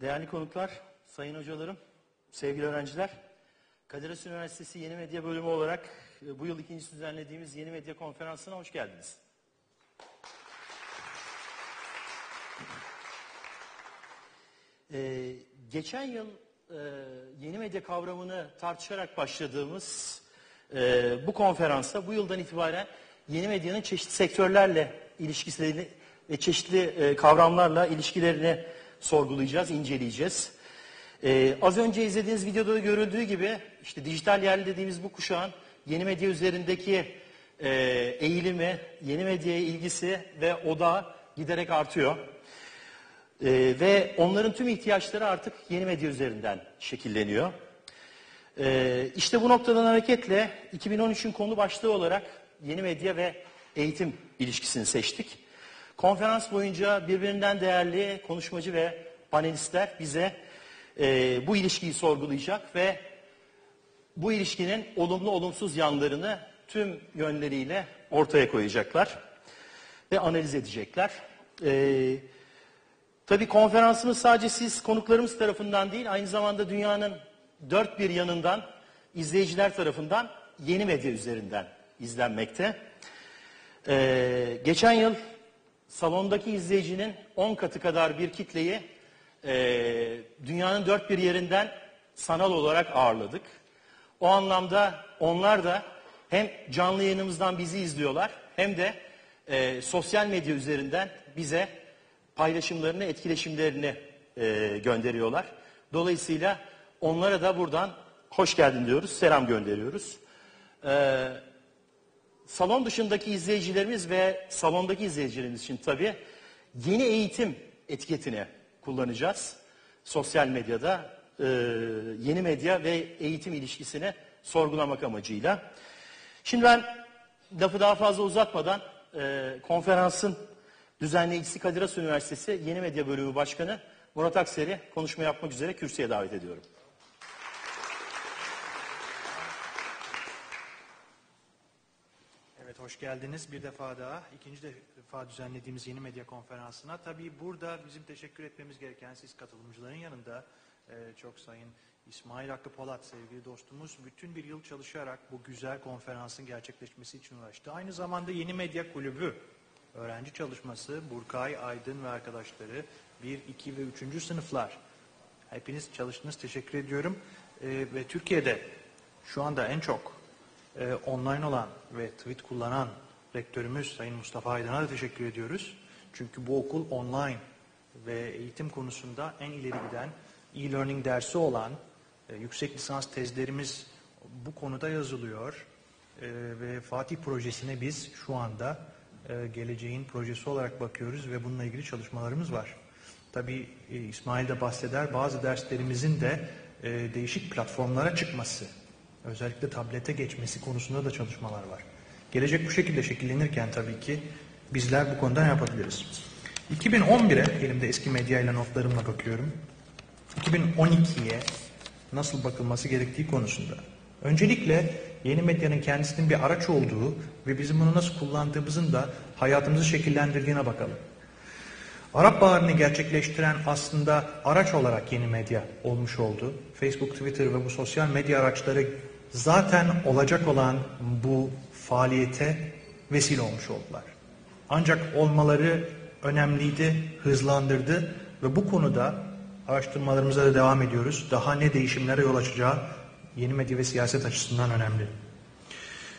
Değerli konuklar, sayın hocalarım, sevgili öğrenciler, Kadir Has Üniversitesi Yeni Medya Bölümü olarak e, bu yıl ikinci düzenlediğimiz Yeni Medya Konferansı'na hoş geldiniz. Ee, geçen yıl e, yeni medya kavramını tartışarak başladığımız e, bu konferansta bu yıldan itibaren yeni medyanın çeşitli sektörlerle ilişkisini ve çeşitli e, kavramlarla ilişkilerini sorgulayacağız, inceleyeceğiz. Ee, az önce izlediğiniz videoda da görüldüğü gibi işte dijital yerli dediğimiz bu kuşağın yeni medya üzerindeki e, eğilimi, yeni medyaya ilgisi ve odağı giderek artıyor. Ee, ve onların tüm ihtiyaçları artık yeni medya üzerinden şekilleniyor. Ee, işte bu noktadan hareketle 2013'ün konu başlığı olarak yeni medya ve eğitim ilişkisini seçtik. Konferans boyunca birbirinden değerli konuşmacı ve panelistler bize e, bu ilişkiyi sorgulayacak ve bu ilişkinin olumlu olumsuz yanlarını tüm yönleriyle ortaya koyacaklar ve analiz edecekler. Ee, tabii konferansımız sadece siz konuklarımız tarafından değil, aynı zamanda dünyanın dört bir yanından izleyiciler tarafından yeni medya üzerinden izlenmekte. Ee, geçen yıl salondaki izleyicinin 10 katı kadar bir kitleyi e, dünyanın dört bir yerinden sanal olarak ağırladık. O anlamda onlar da hem canlı yayınımızdan bizi izliyorlar hem de e, sosyal medya üzerinden bize paylaşımlarını, etkileşimlerini e, gönderiyorlar. Dolayısıyla onlara da buradan hoş geldin diyoruz, selam gönderiyoruz. E, salon dışındaki izleyicilerimiz ve salondaki izleyicilerimiz için tabii yeni eğitim etiketini kullanacağız. Sosyal medyada e, yeni medya ve eğitim ilişkisini sorgulamak amacıyla. Şimdi ben lafı daha fazla uzatmadan e, konferansın düzenleyicisi Kadir Has Üniversitesi Yeni Medya Bölümü Başkanı Murat Akser'i konuşma yapmak üzere kürsüye davet ediyorum. Evet hoş geldiniz bir defa daha. ikinci defa düzenlediğimiz yeni medya konferansına. Tabii burada bizim teşekkür etmemiz gereken siz katılımcıların yanında e, çok sayın İsmail Hakkı Polat sevgili dostumuz bütün bir yıl çalışarak bu güzel konferansın gerçekleşmesi için uğraştı. Aynı zamanda Yeni Medya Kulübü öğrenci çalışması Burkay, Aydın ve arkadaşları 1, 2 ve 3. sınıflar. Hepiniz çalıştınız teşekkür ediyorum. E, ve Türkiye'de şu anda en çok e, online olan ve tweet kullanan rektörümüz Sayın Mustafa Aydın'a da teşekkür ediyoruz. Çünkü bu okul online ve eğitim konusunda en ileri giden e-learning dersi olan e, yüksek lisans tezlerimiz bu konuda yazılıyor. E, ve Fatih projesine biz şu anda e, geleceğin projesi olarak bakıyoruz ve bununla ilgili çalışmalarımız var. Tabii e, İsmail de bahseder bazı derslerimizin de e, değişik platformlara çıkması, özellikle tablete geçmesi konusunda da çalışmalar var. Gelecek bu şekilde şekillenirken tabii ki bizler bu konuda ne yapabiliriz? 2011'e elimde eski medyayla notlarımla bakıyorum. 2012'ye nasıl bakılması gerektiği konusunda. Öncelikle yeni medyanın kendisinin bir araç olduğu ve bizim bunu nasıl kullandığımızın da hayatımızı şekillendirdiğine bakalım. Arap Baharı'nı gerçekleştiren aslında araç olarak yeni medya olmuş oldu. Facebook, Twitter ve bu sosyal medya araçları zaten olacak olan bu faaliyete vesile olmuş oldular. Ancak olmaları önemliydi, hızlandırdı ve bu konuda araştırmalarımıza da devam ediyoruz. Daha ne değişimlere yol açacağı yeni medya ve siyaset açısından önemli.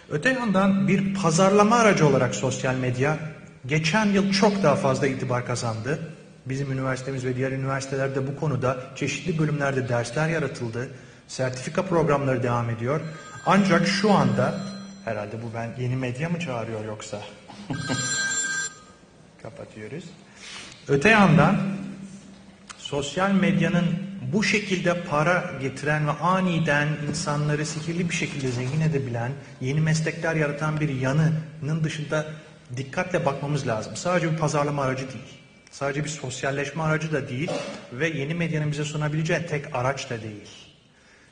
Öte yandan bir pazarlama aracı olarak sosyal medya geçen yıl çok daha fazla itibar kazandı. Bizim üniversitemiz ve diğer üniversitelerde bu konuda çeşitli bölümlerde dersler yaratıldı. Sertifika programları devam ediyor. Ancak şu anda herhalde bu ben yeni medya mı çağırıyor yoksa? Kapatıyoruz. Öte yandan sosyal medyanın bu şekilde para getiren ve aniden insanları sihirli bir şekilde zengin edebilen, yeni meslekler yaratan bir yanının dışında dikkatle bakmamız lazım. Sadece bir pazarlama aracı değil. Sadece bir sosyalleşme aracı da değil ve yeni medyanın bize sunabileceği tek araç da değil.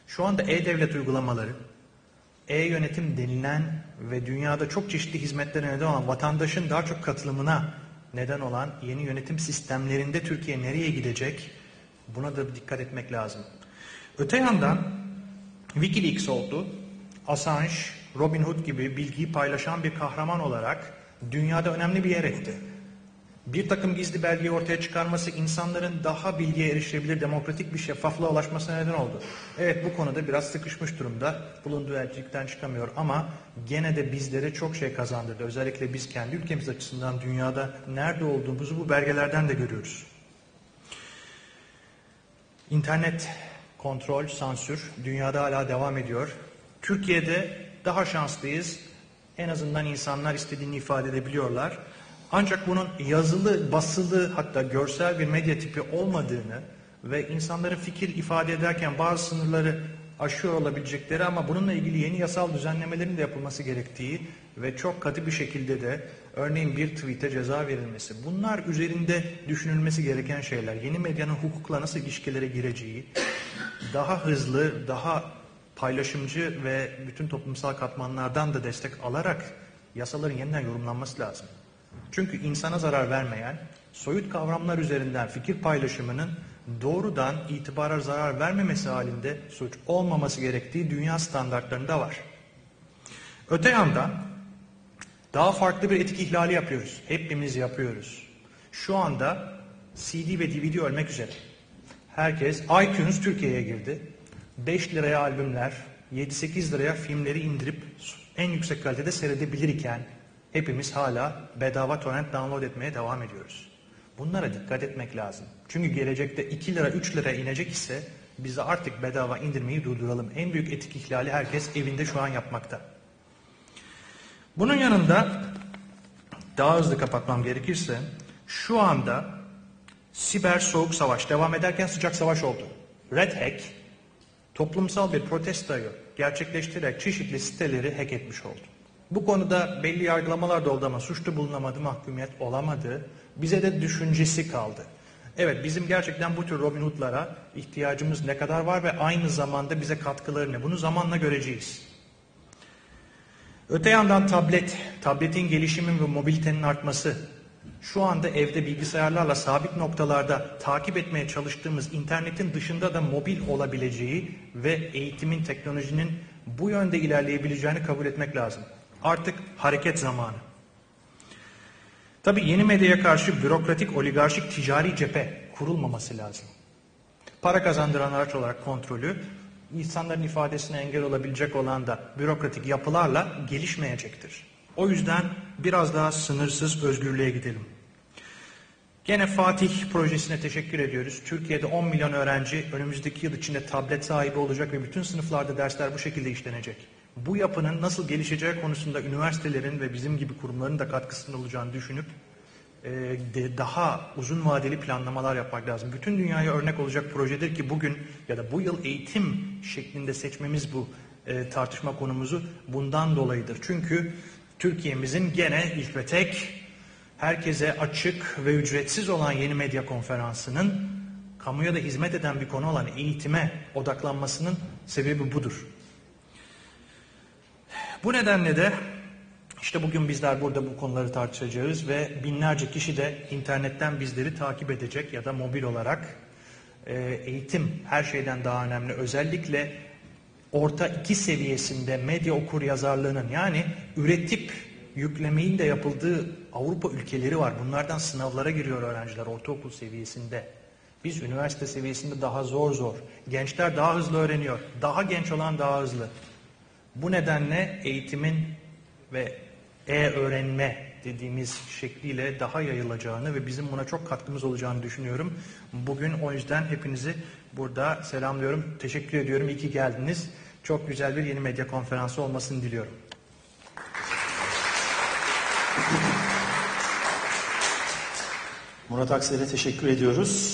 Şu anda e-devlet uygulamaları, e-yönetim denilen ve dünyada çok çeşitli hizmetlere neden olan vatandaşın daha çok katılımına neden olan yeni yönetim sistemlerinde Türkiye nereye gidecek? Buna da dikkat etmek lazım. Öte yandan Wikileaks oldu. Assange, Robin Hood gibi bilgiyi paylaşan bir kahraman olarak dünyada önemli bir yer etti. Bir takım gizli belgeyi ortaya çıkarması insanların daha bilgiye erişebilir demokratik bir şeffaflığa ulaşmasına neden oldu. Evet bu konuda biraz sıkışmış durumda. Bulunduğu elçilikten çıkamıyor ama gene de bizlere çok şey kazandırdı. Özellikle biz kendi ülkemiz açısından dünyada nerede olduğumuzu bu belgelerden de görüyoruz. İnternet kontrol, sansür dünyada hala devam ediyor. Türkiye'de daha şanslıyız. En azından insanlar istediğini ifade edebiliyorlar. Ancak bunun yazılı, basılı hatta görsel bir medya tipi olmadığını ve insanların fikir ifade ederken bazı sınırları aşıyor olabilecekleri ama bununla ilgili yeni yasal düzenlemelerin de yapılması gerektiği ve çok katı bir şekilde de örneğin bir tweet'e ceza verilmesi. Bunlar üzerinde düşünülmesi gereken şeyler. Yeni medyanın hukukla nasıl ilişkilere gireceği, daha hızlı, daha paylaşımcı ve bütün toplumsal katmanlardan da destek alarak yasaların yeniden yorumlanması lazım. Çünkü insana zarar vermeyen, soyut kavramlar üzerinden fikir paylaşımının doğrudan itibara zarar vermemesi halinde suç olmaması gerektiği dünya standartlarında var. Öte yandan daha farklı bir etik ihlali yapıyoruz. Hepimiz yapıyoruz. Şu anda CD ve DVD ölmek üzere. Herkes iTunes Türkiye'ye girdi. 5 liraya albümler, 7-8 liraya filmleri indirip en yüksek kalitede seyredebilir iken hepimiz hala bedava torrent download etmeye devam ediyoruz. Bunlara dikkat etmek lazım. Çünkü gelecekte 2 lira 3 lira inecek ise biz de artık bedava indirmeyi durduralım. En büyük etik ihlali herkes evinde şu an yapmakta. Bunun yanında daha hızlı kapatmam gerekirse şu anda siber soğuk savaş devam ederken sıcak savaş oldu. Red Hack toplumsal bir protestoyu gerçekleştirerek çeşitli siteleri hack etmiş oldu. Bu konuda belli yargılamalar da oldu ama suçlu bulunamadı, mahkumiyet olamadı. Bize de düşüncesi kaldı. Evet bizim gerçekten bu tür Robin Hood'lara ihtiyacımız ne kadar var ve aynı zamanda bize katkıları ne? Bunu zamanla göreceğiz. Öte yandan tablet, tabletin gelişimi ve mobilitenin artması, şu anda evde bilgisayarlarla sabit noktalarda takip etmeye çalıştığımız internetin dışında da mobil olabileceği ve eğitimin, teknolojinin bu yönde ilerleyebileceğini kabul etmek lazım. Artık hareket zamanı. Tabi yeni medyaya karşı bürokratik, oligarşik, ticari cephe kurulmaması lazım. Para kazandıran araç olarak kontrolü, insanların ifadesine engel olabilecek olan da bürokratik yapılarla gelişmeyecektir. O yüzden biraz daha sınırsız özgürlüğe gidelim. Gene Fatih projesine teşekkür ediyoruz. Türkiye'de 10 milyon öğrenci önümüzdeki yıl içinde tablet sahibi olacak ve bütün sınıflarda dersler bu şekilde işlenecek. Bu yapının nasıl gelişeceği konusunda üniversitelerin ve bizim gibi kurumların da katkısının olacağını düşünüp e, de daha uzun vadeli planlamalar yapmak lazım. Bütün dünyaya örnek olacak projedir ki bugün ya da bu yıl eğitim şeklinde seçmemiz bu e, tartışma konumuzu bundan dolayıdır. Çünkü Türkiye'mizin gene ilk ve tek herkese açık ve ücretsiz olan yeni medya konferansının kamuya da hizmet eden bir konu olan eğitime odaklanmasının sebebi budur. Bu nedenle de işte bugün bizler burada bu konuları tartışacağız ve binlerce kişi de internetten bizleri takip edecek ya da mobil olarak e, eğitim her şeyden daha önemli. Özellikle orta iki seviyesinde medya okur yazarlığının yani üretip yüklemeyin de yapıldığı Avrupa ülkeleri var. Bunlardan sınavlara giriyor öğrenciler ortaokul seviyesinde. Biz üniversite seviyesinde daha zor zor. Gençler daha hızlı öğreniyor. Daha genç olan daha hızlı. Bu nedenle eğitimin ve e-öğrenme dediğimiz şekliyle daha yayılacağını ve bizim buna çok katkımız olacağını düşünüyorum. Bugün o yüzden hepinizi burada selamlıyorum. Teşekkür ediyorum. İyi ki geldiniz. Çok güzel bir yeni medya konferansı olmasını diliyorum. Murat Aksel'e teşekkür ediyoruz.